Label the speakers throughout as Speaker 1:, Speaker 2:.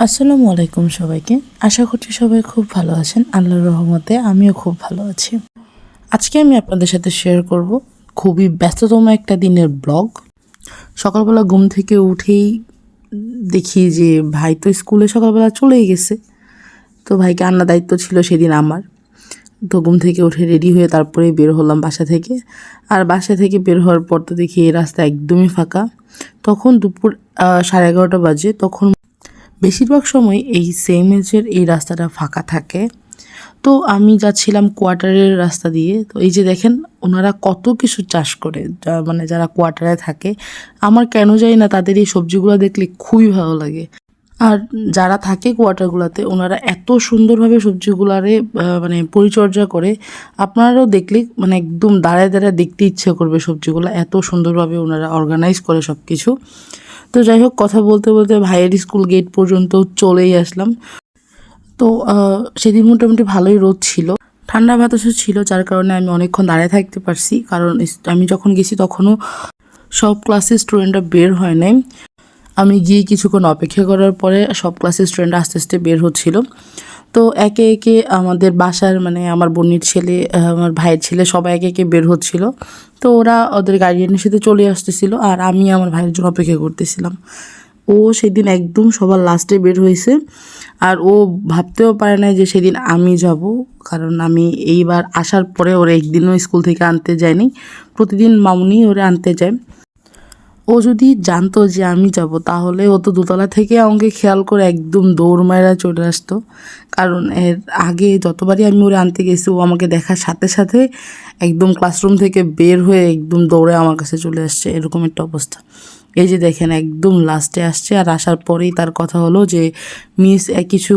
Speaker 1: আসসালামু আলাইকুম সবাইকে। আশা করছি সবাই খুব ভালো আছেন। আল্লাহর রহমতে আমিও খুব ভালো আছি। আজকে আমি আপনাদের সাথে শেয়ার করব খুবই ব্যস্ততম একটা দিনের ব্লগ। সকালবেলা ঘুম থেকে উঠেই দেখি যে ভাই তো স্কুলে সকালবেলা চলেই গেছে। তো ভাইকে আন্না দায়িত্ব ছিল সেদিন আমার। তো ঘুম থেকে উঠে রেডি হয়ে তারপরে বের হলাম বাসা থেকে। আর বাসা থেকে বের হওয়ার পর তো দেখি এই রাস্তা একদমই ফাঁকা। তখন দুপুর সাড়ে এগারোটা বাজে। তখন বেশিরভাগ সময় এই সেম এজের এই রাস্তাটা ফাঁকা থাকে। তো আমি যাচ্ছিলাম কোয়ার্টারের রাস্তা দিয়ে। তো এই যে দেখেন, ওনারা কত কিছু চাষ করে মানে যারা কোয়ার্টারে থাকে। আমার কেন জানি না তাদের এই সবজিগুলো দেখলে খুবই ভালো লাগে। আর যারা থাকে কোয়ার্টারগুলোতে ওনারা এত সুন্দরভাবে সবজিগুলারে মানে পরিচর্যা করে, আপনারাও দেখলে মানে একদম দাঁড়ায় দাঁড়ায় দেখতে ইচ্ছে করবে সবজিগুলো। এত সুন্দরভাবে ওনারা অর্গানাইজ করে সব কিছু তো যাই হোক, কথা বলতে বলতে ভাইয়ের স্কুল গেট পর্যন্ত চলেই আসলাম। তো সেদিন মোটামুটি ভালোই রোদ ছিল। ঠান্ডা বাতাসও ছিল, যার কারণে আমি অনেকক্ষণ দাঁড়িয়ে থাকতে পারছি। কারণ আমি যখন গেছি তখনও সব ক্লাসের স্টুডেন্টরা বের হয় নাই। আমি গিয়ে কিছুক্ষণ অপেক্ষা করার পরে সব ক্লাসের স্টুডেন্ট আস্তে আস্তে বের হচ্ছিল। তো একে একে আমাদের বাসার মানে আমার বোনের ছেলে, আমার ভাইয়ের ছেলে সবাই একে একে বের হচ্ছিল। তো ওরা ওদের গার্ডিয়ানের সাথে চলে আসতেছিল আর আমি আমার ভাইয়ের জন্য অপেক্ষা করতেছিলাম। ও সেদিন একদম সবার লাস্টে বের হয়েছে আর ও ভাবতেও পারে না যে সেদিন আমি যাব, কারণ আমি এইবার আসার পরে ওরা একদিনও স্কুল থেকে আনতে যায়নি। প্রতিদিন মামুনি ওরা আনতে যায়। ও যদি জানতো যে আমি যাব, তাহলে ও তো দোতলা থেকে আমাকে খেয়াল করে একদম দৌড় মারা চলে আসতো। কারণ এর আগে যতবারই আমি ওরে আনতে গেছি, ও আমাকে দেখার সাথে সাথে একদম ক্লাসরুম থেকে বের হয়ে একদম দৌড়ে আমার কাছে চলে আসছে, এরকম একটা অবস্থা। এই যে দেখেন একদম লাস্টে আসছে আর আসার পরেই তার কথা হলো যে মিস কিছু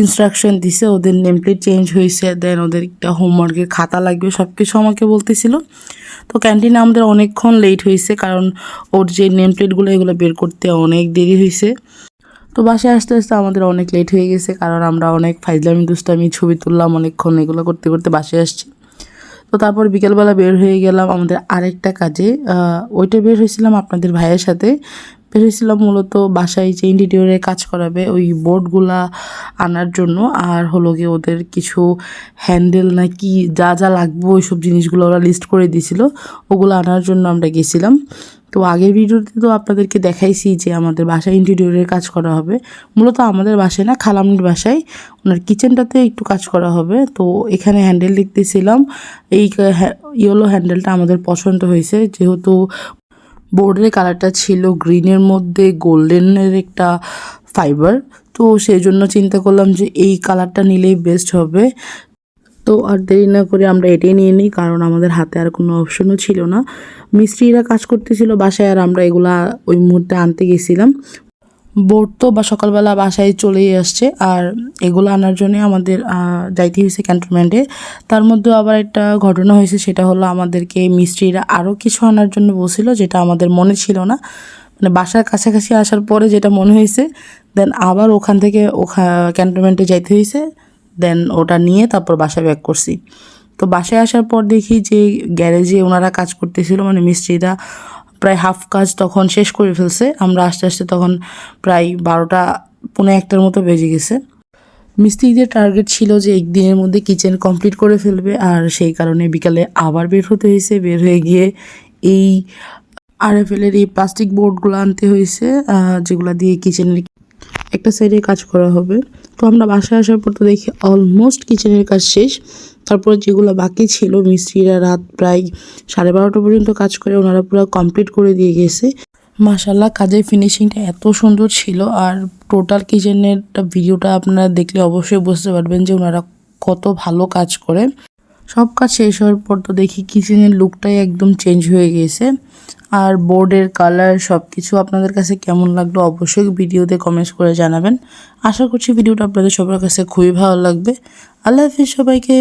Speaker 1: ইনস্ট্রাকশন দিছে, ওদের নেম প্লেট চেঞ্জ হয়েছে দেন ওদের একটা হোমওয়ার্কের খাতা লাগবে সব কিছু আমাকে বলতেছিল। তো ক্যান্টিনে আমাদের অনেকক্ষণ লেট হয়েছে কারণ ওর যে নেম প্লেটগুলো এগুলো বের করতে অনেক দেরি হয়েছে। তো বাসায় আসতে আসতে আমাদের অনেক লেট হয়ে গেছে কারণ আমরা অনেক ফাইজলামি দুষ্টামি, ছবি তুললাম অনেকক্ষণ, এগুলো করতে করতে বাসায় আসছি। তো তারপর বিকেলবেলা বের হয়ে গেলাম আমাদের আরেকটা কাজে ওইটা বের হয়েছিলাম আপনাদের ভাইয়ের সাথে। হয়েছিলাম মূলত বাসায় যে ইন্টিরিয়রে কাজ করাবে, ওই বোর্ডগুলা আনার জন্য। আর হলো গিয়ে ওদের কিছু হ্যান্ডেল না কি যা যা লাগবে ওই সব জিনিসগুলো ওরা লিস্ট করে দিয়েছিল। ওগুলো আনার জন্য আমরা গেছিলাম। তো আগের ভিডিওতে তো আপনাদেরকে দেখাইছি যে আমাদের বাসায় ইন্টেরিয়রের কাজ করা হবে। মূলত আমাদের বাসায় না, খালামনির বাসায়। ওনার কিচেনটাতে একটু কাজ করা হবে। তো এখানে হ্যান্ডেল দেখতেছিলাম। এই ইয়েলো হ্যান্ডেলটা আমাদের পছন্দ হয়েছে। যেহেতু বোর্ডের কালারটা ছিল গ্রিনের মধ্যে, গোল্ডেনের একটা ফাইবার। তো সেই জন্য চিন্তা করলাম যে এই কালারটা নিলেই বেস্ট হবে। তো আর দেরি না করে আমরা এটাই নিয়ে নিই, কারণ আমাদের হাতে আর কোনো অপশনও ছিল না। মিস্ত্রিরা কাজ করতেছিল বাসায় আর আমরা এগুলা ওই মুহূর্তে আনতে গেছিলাম। বোর্ড তো বা সকালবেলা বাসায় চলেই আসছে। আর এগুলো আনার জন্য আমাদের যাইতে হয়েছে ক্যান্টনমেন্টে। তার মধ্যে আবার একটা ঘটনা হয়েছে, সেটা হলো আমাদেরকে মিস্ত্রিরা আরও কিছু আনার জন্য বলছিল, যেটা আমাদের মনে ছিল না। মানে বাসার কাছাকাছি আসার পরে যেটা মনে হয়েছে, দেন আবার ওখান থেকে ওখা, ক্যান্টনমেন্টে যাইতে হয়েছে। দেন ওটা নিয়ে তারপর বাসায় ব্যাক করছি। তো বাসায় আসার পর দেখি যে গ্যারেজে ওনারা কাজ করতেছিল মানে মিস্ত্রিরা প্রায় হাফ কাজ তখন শেষ করে ফেলছে। আমরা আস্তে আস্তে তখন প্রায় বারোটা, পৌনে একটার মতো বেজে গেছে। মিস্ত্রিদের টার্গেট ছিল যে একদিনের মধ্যে কিচেন কমপ্লিট করে ফেলবে আর সেই কারণে বিকালে আবার বের হতে হয়েছে। বের হয়ে গিয়ে এই আরএফএলের এই প্লাস্টিক বোর্ডগুলো আনতে হয়েছে যেগুলো দিয়ে কিচেনের একটা সাইডে কাজ করা হবে। তো আমরা বাসায় আসার পর তো দেখি অলমোস্ট কিচেনের কাজ শেষ। তারপরে যেগুলো বাকি ছিল, মিস্ত্রিরা রাত প্রায় সাড়ে বারোটা পর্যন্ত কাজ করে, ওনারা পুরো কমপ্লিট করে দিয়ে গেছে। মাশাল্লাহ কাজের ফিনিশিংটা এত সুন্দর ছিল। আর টোটাল কিচেনের ভিডিওটা আপনারা দেখলে অবশ্যই বুঝতে পারবেন যে ওনারা কত ভালো কাজ করে। সব কাজ শেষ হওয়ার পর তো দেখি কিচেনের লুকটাই একদম চেঞ্জ হয়ে গেছে। আর বোর্ডের কালার সব কিছু আপনাদের কাছে কেমন লাগল অবশ্যই ভিডিওতে কমেন্টস করে জানাবেন। আশা করছি ভিডিওটা আপনাদের সবার কাছে খুবই ভালো লাগবে। আল্লাহ হাফিজ সবাইকে।